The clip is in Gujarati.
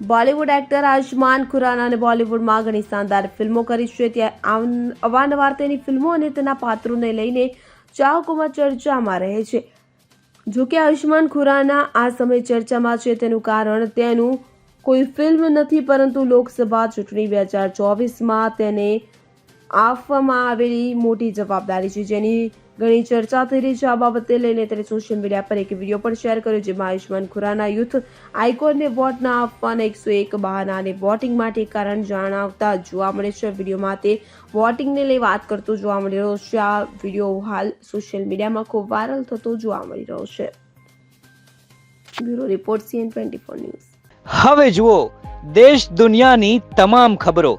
બોલિવૂડ એક્ટર આયુષ્માન ખુરાનાને બોલિવૂડમાં ઘણી શાનદાર ફિલ્મો કરી છે. ત્યાં અવારનવાર તેની ફિલ્મો અને તેના પાત્રોને લઈને ચાહકોમાં ચર્ચામાં રહે છે. જો કે આયુષ્માન ખુરાના આ સમય ચર્ચામાં છે તેનું કારણ તેનું કોઈ ફિલ્મ નથી, પરંતુ લોકસભા ચૂંટણી બે હજાર ચોવીસમાં તેને આપવામાં આવેલી મોટી જવાબદારી છે જેની ઘણી ચર્ચા થઈ રહી છે. આ બાબતે લઈને તેને સોશિયલ મીડિયા પર એક વીડિયો પણ શેર કર્યો જેમાં આયુષ્માન ખુરાના યુથ આઇકોનને વોટ ના આપવાના એકસો એક બહાનાને વોટિંગ માટે કારણ જણાવતા જોવા મળે છે. વિડીયોમાં તે વોટિંગને લઈ વાત કરતો જોવા મળી રહ્યો છે. આ વીડિયો હાલ સોશિયલ મીડિયામાં ખૂબ વાયરલ થતો જોવા મળી રહ્યો છે. Bureau report CN twenty four news. હવે જુઓ, દેશ દુનિયાની તમામ ખબરો.